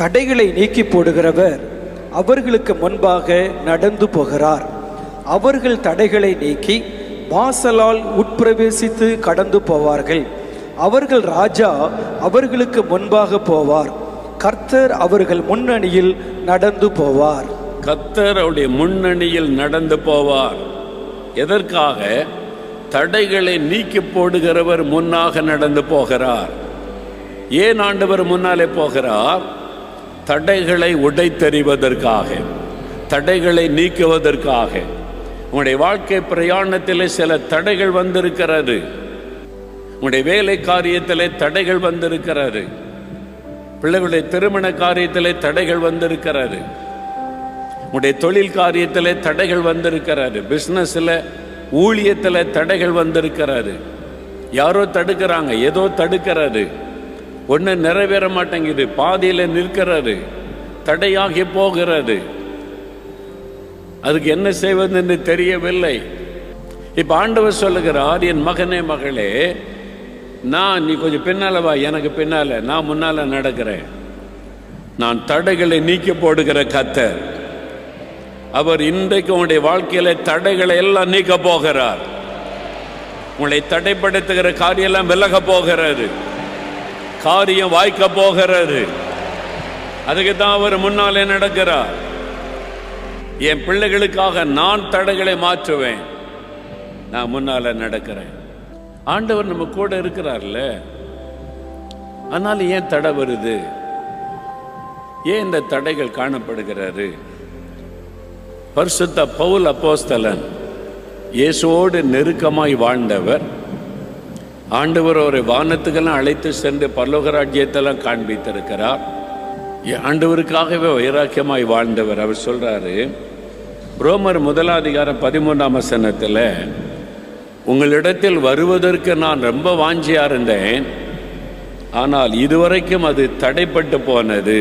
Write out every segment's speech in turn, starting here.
தடைகளை நீக்கி போடுகிறவர் அவர்களுக்கு முன்பாக நடந்து போகிறார். அவர்கள் தடைகளை நீக்கி வாசலால் உட்பிரவேசித்து கடந்து போவார்கள். அவர்கள் ராஜா அவர்களுக்கு முன்பாக போவார். கர்த்தர் அவர்கள் முன்னணியில் நடந்து போவார். கர்த்தர் அவருடைய முன்னணியில் நடந்து போவார். எதற்காக? தடைகளை நீக்கி போடுகிறவர் முன்னாக நடந்து போகிறார். ஏன் ஆண்டவர் முன்னாலே போகிறார்? தடைகளை உடைத்தெறிவதற்காக தடைகளை நீக்குவதற்காக. உங்களுடைய வாழ்க்கை பிரயாணத்தில் சில தடைகள் வந்திருக்கிறது. உங்களுடைய வேலை காரியத்தில் தடைகள் வந்திருக்கிறது. பிள்ளைகளுடைய திருமண காரியத்தில் தடைகள் வந்திருக்கிறது. உங்களுடைய தொழில் காரியத்தில் தடைகள் வந்திருக்கிறாரு பிஸ்னஸில் ஊழியத்தில் தடைகள் வந்திருக்கிறது. யாரோ தடுக்கிறாங்க ஏதோ தடுக்கிறது. ஒன்று நிறைவேற மாட்டேங்குது. பாதியில் நிற்கிறாரு தடையாகி போகிறது. அதுக்கு என்ன செய்வதுன்னு தெரியவில்லை. இப்போ ஆண்டவர் சொல்லுகிறார் என் மகனே மகளே நான் நீ கொஞ்சம் பின்னால வா எனக்கு பின்னால. நான் முன்னால நடக்கிறேன். நான் தடைகளை நீக்கி போடுகிற கத்தர். அவர் இன்றைக்கு உங்களுடைய வாழ்க்கையில தடைகளை எல்லாம் நீக்க போகிறார். உங்களை தடைப்படுத்துகிற காரியம் எல்லாம் விலக போகிறது. காரியம் வாய்க்க போகிறது. அதுக்கு தான் அவர் முன்னாலே நடக்கிறார். என் பிள்ளைகளுக்காக நான் தடைகளை மாற்றுவேன். நான் முன்னால நடக்கிறேன். ஆண்டவர் நம்ம கூட இருக்கிறார்ல. அதனால ஏன் தடை வருது? ஏன் இந்த தடைகள் காணப்படுகிறாரு பரிசுத்த பவுல் அப்போஸ்தலன் இயேசுவோடு நெருக்கமாய் வாழ்ந்தவர் ஆண்டவர் அவரை வானத்துக்கெல்லாம் அழைத்து சென்று பரலோக ராஜ்யத்தெல்லாம் காண்பித்திருக்கிறார். ஆண்டவருக்காகவே வைராக்கியமாய் வாழ்ந்தவர். அவர் சொல்றாரு ரோமர் முதலாதிகாரம் பதிமூன்றாம் வசனத்தில் உங்களிடத்தில் வருவதற்கு நான் ரொம்ப வாஞ்சியாக இருந்தேன் ஆனால் இதுவரைக்கும் அது தடைப்பட்டு போனது.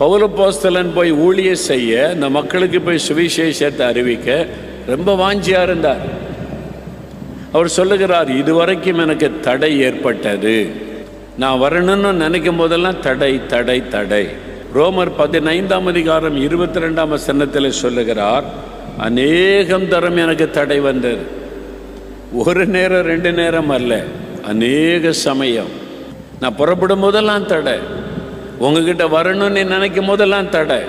பௌலப்போஸ்தலன் போய் ஊழிய செய்ய இந்த மக்களுக்கு போய் சுவிசேஷத்தை அறிவிக்க ரொம்ப வாஞ்சியாக இருந்தார். அவர் சொல்லுகிறார் இதுவரைக்கும் எனக்கு தடை ஏற்பட்டது. நான் வரணும்னு நினைக்கும் போதெல்லாம் தடை தடை தடை. ரோமர் பதினைந்தாம் அதிகாரம் இருபத்தி ரெண்டாம் வசனத்தில் சொல்லுகிறார் அநேகம் தரம் எனக்கு தடை வந்தது. ஒரு நேரம் ரெண்டு நேரம் அல்ல அநேக சமயம். நான் புறப்படும் போதெல்லாம் தடை. உங்ககிட்ட வரணும்னு நினைக்கும் போதெல்லாம் தடை.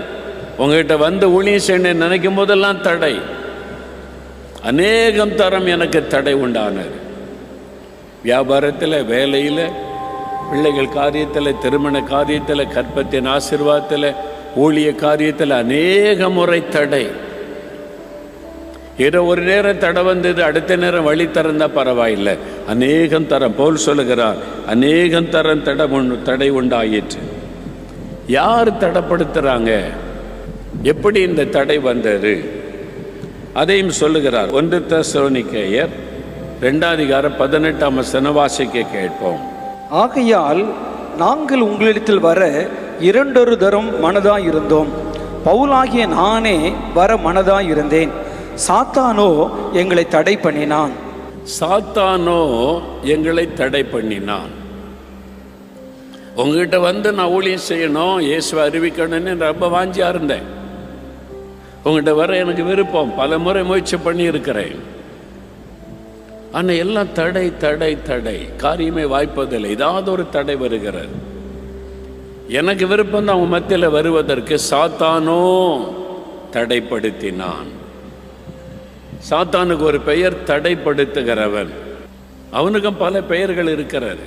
உங்ககிட்ட வந்து ஊழியம் செய்யணும்னு நினைக்கும் போதெல்லாம் தடை. அநேகம் தரம் எனக்கு தடை உண்டானது. வியாபாரத்தில் வேலையில் பிள்ளைகள் காரியத்தில் திருமண காரியத்தில் கற்பத்தின் ஆசிர்வாதத்தில் ஊழிய காரியத்தில் அநேக முறை தடை. ஏதோ ஒரு நேரம் தடை வந்தது அடுத்த நேரம் வழி திறந்தால் பரவாயில்லை. அநேகம் தரம் போல் சொல்லுகிறார் அநேகம் தரம் தடை உண் தடை உண்டாயிற்று. யார் தடைப்படுத்துறாங்க? எப்படி இந்த தடை வந்தது? அதையும் சொல்லுகிறார். ஒன்று தசோனிக்கையர் ரெண்டாம் அதிகாரம் பதினெட்டாம் வசன வாசிக்க கேட்போம். ஆகையால் நாங்கள் உங்களிடத்தில் வர இரண்டொரு தரம் மனதாய் இருந்தோம் பவுலாகிய நானே வர மனதாய் இருந்தேன் சாத்தானோ எங்களை தடை பண்ணினான். சாத்தானோ எங்களை தடை பண்ணினான். உங்ககிட்ட வந்து நான் ஊழியம் செய்யணும் இயேசுவை அறிவிக்கணும்னு ரொம்ப வாஞ்சியா இருந்தேன். உங்ககிட்ட வர எனக்கு விருப்பம். பல முறை முயற்சி பண்ணியிருக்கிறேன். ஆனால் எல்லாம் தடை தடை தடை. காரியமே வாய்ப்பதில்லை. ஏதாவது ஒரு தடை வருகிறது. எனக்கு விருப்பம் தான் அவங்க மத்தியில் வருவதற்கு. சாத்தானோ தடைப்படுத்தினான். சாத்தானுக்கு ஒரு பெயர் தடைப்படுத்துகிறவன். அவனுக்கும் பல பெயர்கள் இருக்கிறது.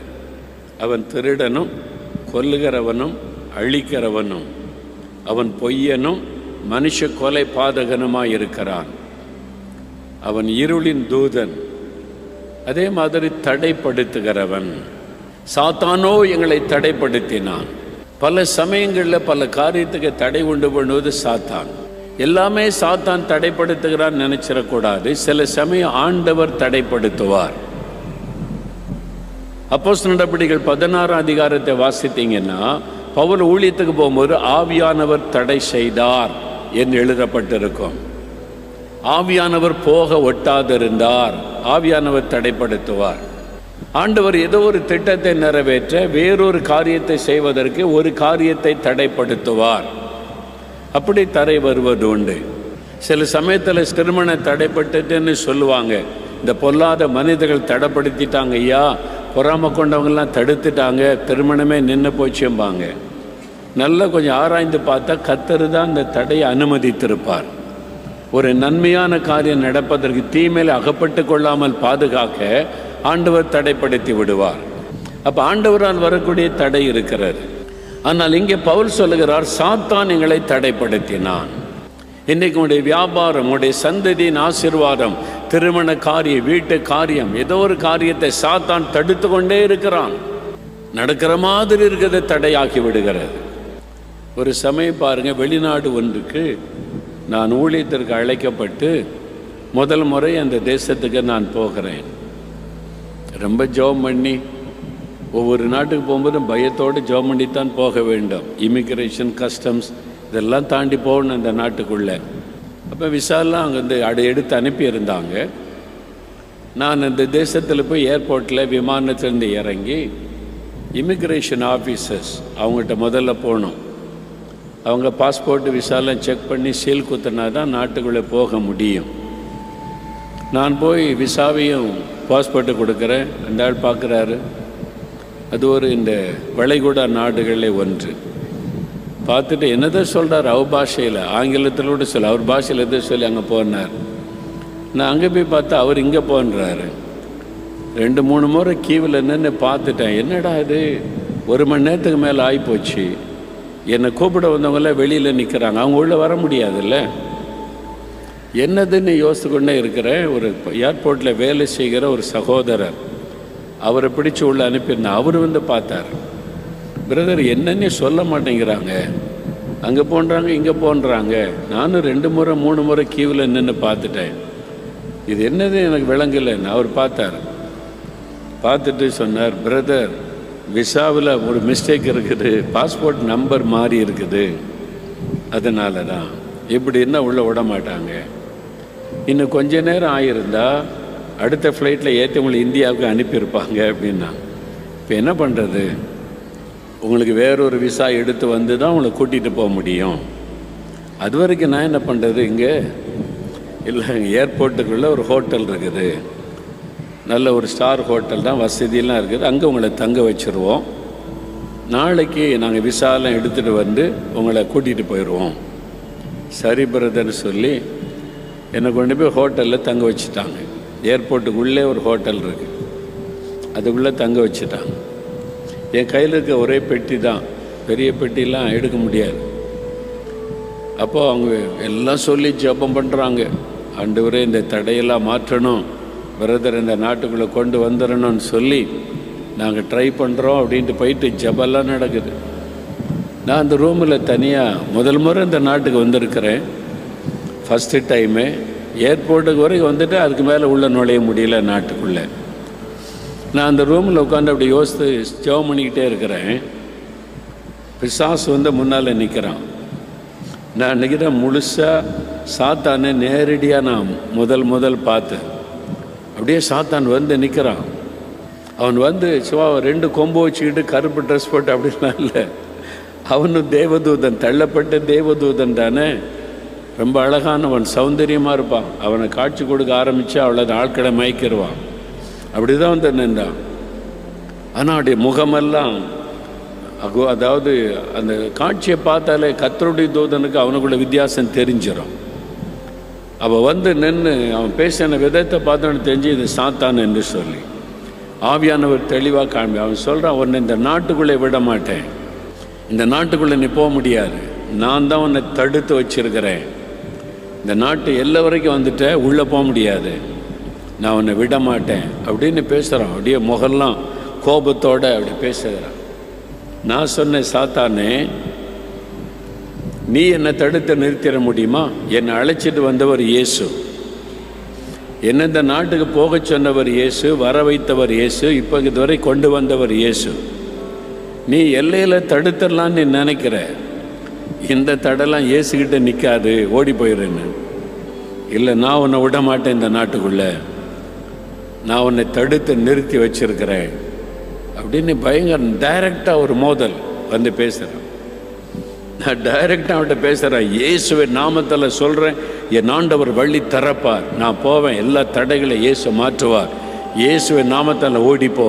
அவன் திருடனும் கொல்லுகிறவனும் அழிக்கிறவனும் அவன் பொய்யனும் மனுஷ கொலை பாதகனமாக இருக்கிறான் அவன் இருளின் தூதன். அதே மாதிரி தடைப்படுத்துகிறவன். சாத்தானோ எங்களை தடைப்படுத்தினான். பல சமயங்களில் பல காரியத்துக்கு தடை உண்டு பண்ணுவது சாத்தான். எல்லாமே சாத்தான் தடைப்படுத்துகிறான் நினைச்சிடக்கூடாது சில சமயம் ஆண்டவர் தடைப்படுத்துவார். அப்போஸ் நடவடிக்கைகள் பதினாறாம் அதிகாரத்தை வாசித்தீங்கன்னா பவுல் ஊழியத்துக்கு போகும்போது ஆவியானவர் தடை செய்தார். என்று எழுதப்பட்டிருக்கும். ஆவியானவர் போக ஒட்டாதிருந்தார். ஆவியானவர் தடைப்படுத்துவார். ஆண்டவர் ஏதோ ஒரு திட்டத்தை நிறைவேற்ற வேறொரு காரியத்தை செய்வதற்கு ஒரு காரியத்தை தடைப்படுத்துவார். அப்படி தரை வருவது உண்டு. சில சமயத்தில் திருமணம் தடைப்பட்டுன்னு சொல்லுவாங்க. இந்த பொல்லாத மனிதர்கள் தடைப்படுத்திட்டாங்க ஐயா. பொறாம கொண்டவங்கெல்லாம் தடுத்துட்டாங்க. திருமணமே நின்று போச்சும்பாங்க. நல்லா கொஞ்சம் ஆராய்ந்து பார்த்தா கத்தர் தான் இந்த தடையை அனுமதித்திருப்பார். ஒரு நன்மையான காரியம் நடப்பதற்கு தீமையில் அகப்பட்டு கொள்ளாமல் பாதுகாக்க ஆண்டவர் தடைப்படுத்தி விடுவார். அப்போ ஆண்டவரால் வரக்கூடிய தடை இருக்கிறார் ஆனால் இங்கே பவுல் சொல்லுகிறார் சாத்தான் எங்களை தடைப்படுத்தினான். இன்றைக்கு உங்களுடைய வியாபாரம் உங்களுடைய சந்ததியின் ஆசீர்வாதம் திருமண காரியம் வீட்டு காரியம் ஏதோ ஒரு காரியத்தை சாத்தான் தடுத்து கொண்டே இருக்கிறான். நடக்கிற மாதிரி இருக்கிறத தடையாக்கி விடுகிறது. ஒரு சமயம் பாருங்கள் வெளிநாடு ஒன்றுக்கு நான் ஊழியத்திற்கு அழைக்கப்பட்டு முதல் முறை அந்த தேசத்துக்கு நான் போகிறேன். ரொம்ப ஜோம் பண்ணி ஒவ்வொரு நாட்டுக்கு போகும்போது பயத்தோடு ஜெபம் பண்ணித்தான் போக வேண்டும். இமிக்ரேஷன் கஸ்டம்ஸ் இதெல்லாம் தாண்டி போகணும் அந்த நாட்டுக்குள்ளே. அப்போ விசாலாம் அங்கே வந்து அடு எடுத்து அனுப்பியிருந்தாங்க. நான் அந்த தேசத்தில் போய் ஏர்போர்ட்டில் விமானத்திலேருந்து இறங்கி இமிக்ரேஷன் ஆஃபீஸர்ஸ் அவங்ககிட்ட முதல்ல போகணும் அவங்க பாஸ்போர்ட் விசாலாம் செக் பண்ணி சீல் குத்தினா தான் நாட்டுக்குள்ளே போக முடியும். நான் போய் விசாவையும் பாஸ்போர்ட்டு கொடுக்குறேன். அந்த ஆள் பார்க்குறாரு. அது ஒரு இந்த வளைகுடா நாடுகளில் ஒன்று. பார்த்துட்டு என்னதான் சொல்கிறார் அவர் பாஷையில் ஆங்கிலத்தில் கூட சொல்ல. அவர் பாஷையில் எதை சொல்லி அங்கே போனார். நான் அங்கே போய் பார்த்தா அவர் இங்கே போன்றாரு. ரெண்டு மூணு முறை கீவில் நின்று பார்த்துட்டேன். என்னடா இது? ஒரு மணி நேரத்துக்கு மேலே ஆகிப்போச்சு என்னை கூப்பிட வந்தவங்களாம் வெளியில் நிற்கிறாங்க அவங்க உள்ளே வர முடியாதுல்ல? என்னதுன்னு யோசித்து கொண்டே இருக்கிறேன் ஒரு ஏர்போர்ட்டில் வேலை செய்கிற ஒரு சகோதரர் அவரை பிடிச்சி உள்ள அனுப்பியிருந்தேன் அவர் வந்து பார்த்தார். பிரதர் என்னன்னு சொல்ல மாட்டேங்கிறாங்க. அங்கே போன்றாங்க இங்கே போன்றாங்க. நானும் ரெண்டு முறை மூணு முறை கியூவில் நின்று பார்த்துட்டேன். இது என்னது எனக்கு விளங்கலைன்னு அவர் பார்த்தார். பார்த்துட்டு சொன்னார் பிரதர் விசாவில் ஒரு மிஸ்டேக் இருக்குது. பாஸ்போர்ட் நம்பர் மாறி இருக்குது. அதனால தான் இப்படி இருந்தால் உள்ளே விட மாட்டாங்க. இன்னும் கொஞ்ச நேரம் ஆகியிருந்தா அடுத்த ஃப்ளைட்டில் ஏற்றவங்களை இந்தியாவுக்கு அனுப்பியிருப்பாங்க அப்படின்னா. இப்போ என்ன பண்ணுறது உங்களுக்கு வேறொரு விசா எடுத்து வந்து தான் உங்களை கூட்டிகிட்டு போக முடியும். அது வரைக்கும் நான் என்ன பண்ணுறது இங்கே? இல்லை ஏர்போர்ட்டுக்குள்ளே ஒரு ஹோட்டல் இருக்குது. நல்ல ஒரு ஸ்டார் ஹோட்டல் தான் வசதியெல்லாம் இருக்குது. அங்கே உங்களை தங்க வச்சுருவோம். நாளைக்கு நாங்கள் விசாலாம் எடுத்துகிட்டு வந்து உங்களை கூட்டிகிட்டு போயிடுவோம் சரி பிரதர்னு சொல்லி என்னை கொண்டு போய் ஹோட்டலில் தங்க வச்சுட்டாங்க. ஏர்போர்ட்டுக்குள்ளே ஒரு ஹோட்டல் இருக்குது அதுக்குள்ளே தங்க வச்சுட்டாங்க. என் கையில் இருக்க ஒரே பெட்டி தான். பெரிய பெட்டிலாம் எடுக்க முடியாது. அப்போது அவங்க எல்லாம் சொல்லி ஜெபம் பண்ணுறாங்க ஆண்டவரே இந்த தடையெல்லாம் மாற்றணும். பிரதர் இந்த நாட்டுக்குள்ளே கொண்டு வந்துடணும்னு சொல்லி நாங்கள் ட்ரை பண்ணுறோம் அப்படின்ட்டு போயிட்டு ஜெபெல்லாம் நடக்குது. நான் அந்த ரூமில் தனியாக முதல் முறை இந்த நாட்டுக்கு வந்திருக்கிறேன். ஃபஸ்ட்டு டைமு ஏர்போர்ட்டுக்கு வரைக்கும் வந்துட்டு அதுக்கு மேலே உள்ளே நுழைய முடியல நாட்டுக்குள்ளே. நான் அந்த ரூமில் உட்காந்து அப்படி யோசித்து ஜெபம் பண்ணிக்கிட்டே இருக்கிறேன். பிசாஸ் வந்து முன்னால் நிற்கிறான் நான் நிற்கிறேன் முழுசாக சாத்தானே நேரடியாக நான் முதல் முதல் பார்த்தேன். அப்படியே சாத்தான் வந்து நிற்கிறான் அவன் வந்து சிவா ரெண்டு கொம்பு வச்சுக்கிட்டு கருப்பு ட்ரெஸ் போட்டு அப்படின்லாம் இல்லை. அவனும் தேவதூதன் தள்ளப்பட்ட தேவதூதன் தானே. ரொம்ப அழகானவன் சௌந்தரியமாக இருப்பான். அவனை காட்சி கொடுக்க ஆரம்பித்தா அவ்வளோ ஆட்களை மயக்கிடுவான் அப்படி தான் வந்து நின்றான். ஆனால் அவருடைய முகமெல்லாம் அகோ அதாவது அந்த காட்சியை பார்த்தாலே கத்தருடைய தூதனுக்கு அவனுக்குள்ள வித்தியாசம் தெரிஞ்சிடும் அவள் வந்து நின்று அவன் பேசின விதத்தை பார்த்தோன்னு தெரிஞ்சு இது சாத்தான் என்று சொல்லி. ஆவியானவர் தெளிவாக காண்பி அவன் சொல்கிறான் உன்னை இந்த நாட்டுக்குள்ளே விட மாட்டேன். இந்த நாட்டுக்குள்ளே நீ போக முடியாது. நான் தான் உன்னை தடுத்து வச்சிருக்கிறேன். இந்த நாட்டு எல்லை வரைக்கும் வந்துட்ட உள்ளே போக முடியாது. நான் உன்னை விட மாட்டேன். அப்படின்னு பேசுகிறான் அப்படியே முகெல்லாம் கோபத்தோட அப்படி பேசுகிறான். நான் சொன்னேன் சாத்தானே நீ என்னை தடுத்து நிறுத்திட முடியுமா? என்னை அழைச்சிட்டு வந்தவர் இயேசு. என்ன இந்த நாட்டுக்கு போக சொன்னவர் இயேசு வர வைத்தவர் இயேசு இப்போ இதுவரை கொண்டு வந்தவர் இயேசு. நீ எல்லையில் தடுத்துடலான்னு நீ நினைக்கிற. இந்த தடெல்லாம் இயேசுக்கிட்ட நிற்காது ஓடி போயிடுன்னு இல்லை நான் உன்னை விட மாட்டேன் இந்த நாட்டுக்குள்ளே. நான் உன்னை தடுத்து நிறுத்தி வச்சிருக்கிறேன். அப்படின்னு பயங்கர டைரக்டாக ஒரு மோதல் வந்து பேசுகிறேன் நான் டைரக்டாக அவன்கிட்ட பேசுகிறேன் இயேசுவை நாமத்தில் சொல்கிறேன் என் ஆண்டவர் வழி தரப்பார். நான் போவேன். எல்லா தடைகளை இயேசு மாற்றுவார். இயேசுவை நாமத்தில் ஓடிப்போ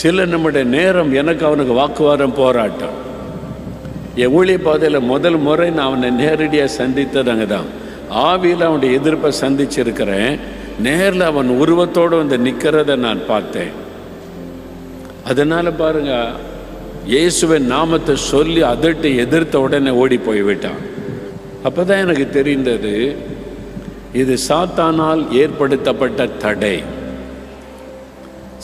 சில நம்முடைய நேரம் எனக்கு அவனுக்கு வாக்குவாதம் போராட்டம். என் ஊழிய பாதையில் முதல் முறை நான் அவனை நேரடியாக சந்தித்தது அங்கே தான். ஆவியில் அவனுடைய எதிர்ப்பை சந்திச்சிருக்கிறேன். நேரில் அவன் உருவத்தோடு வந்து நிற்கிறத நான் பார்த்தேன். அதனால் பாருங்க இயேசுவின் நாமத்தை சொல்லி அதட்டு எதிர்த்த உடனே ஓடி போய்விட்டான். அப்பதான் எனக்கு தெரிந்தது இது சாத்தானால் ஏற்படுத்தப்பட்ட தடை.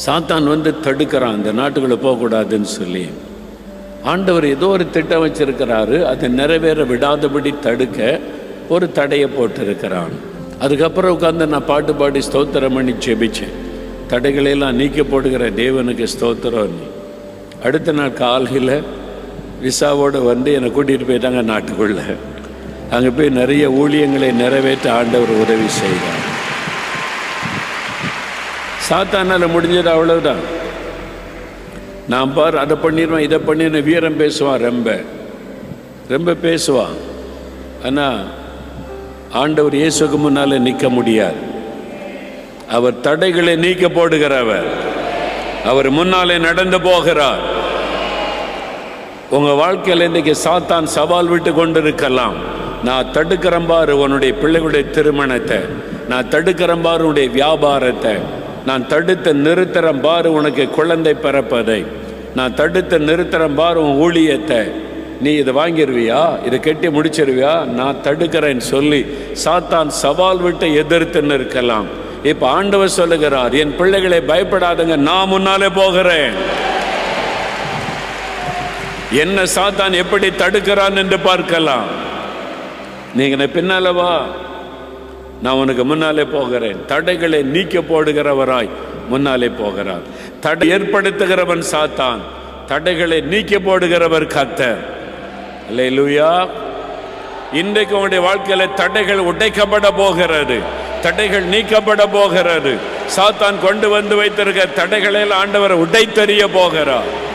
சாத்தான் வந்து தடுக்கிறான் இந்த நாட்டுக்குள்ளே போகக்கூடாதுன்னு சொல்லி. ஆண்டவர் ஏதோ ஒரு திட்டம் வச்சிருக்கிறாரு அதை நிறைவேற விடாதபடி தடுக்க ஒரு தடையை போட்டிருக்கிறான். அதுக்கப்புறம் உட்காந்து நான் பாட்டு பாடி ஸ்தோத்திரம் பண்ணி ஜெபிச்சேன். தடைகளையெல்லாம் நீக்க போடுகிற தேவனுக்கு ஸ்தோத்திரம். நீ அடுத்த நாள் காலையில் விசாவோடு வந்து என்னை கூட்டிகிட்டு போயிட்டாங்க நாட்டுக்குள்ள. அங்கே போய் நிறைய ஊழியங்களை நிறைவேற்ற ஆண்டவர் உதவி செய்தார். சாத்தானால் முடிஞ்சது அவ்வளவுதான். நான் பார் அதை பண்ணிடுவேன் இதை பண்ணிடுவேன் வீரம் பேசுவான் ரொம்ப. ரொம்ப பேசுவான். ஆனால் ஆண்டவர் இயேசுக்கு முன்னால் நிற்க முடியாது. அவர் தடைகளை நீக்க போடுகிறவர். அவர் முன்னாலே நடந்து போகிறார். உங்க வாழ்க்கையில் இன்னைக்கு சாத்தான் சவால் விட்டு கொண்டிருக்கலாம். நான் தடுக்கிறேன் பாரு உன்னுடைய பிள்ளைகளுடைய திருமணத்தை. நான் தடுக்கிறேன் பாரு உன்னுடைய வியாபாரத்தை. நான் தடுத்து நிறுத்துறேன் பாரு உனக்கு குழந்தை பிறப்பதை. நான் தடுத்து நிறுத்துறேன் பாரு உன் ஊழியத்தை. நீ இதை வாங்கிடுவியா இதை கட்டி முடிச்சிருவியா? நான் தடுக்கிறேன்னு சொல்லி சாத்தான் சவால் விட்டு எதிர்த்துன்னு இருக்கலாம் இப்ப ஆண்டவர் சொல்லுகிறார் என் பிள்ளைகளை பயப்படாதுங்க நான் முன்னாலே போகிறேன். என்ன சாத்தான் எப்படி தடுக்கிறான் என்று பார்க்கலாம். நீங்க பின்னாலவா பின்னால வா. நான் உனக்கு முன்னாலே போகிறேன். தடைகளை நீக்க போடுகிறவராய் முன்னாலே போகிறார். தடை ஏற்படுத்துகிறவன் சாத்தான். தடைகளை நீக்க போடுகிறவர் கத்தர் அல்லேலூயா இன்றைக்கு உங்களுடைய வாழ்க்கையில தடைகள் உடைக்கப்பட போகிறது. தடைகள் நீக்கப்பட போகிறது. சாத்தான் கொண்டு வந்து வைத்திருக்க தடைகளில் ஆண்டவர் உடைத்தறிய போகிறார்.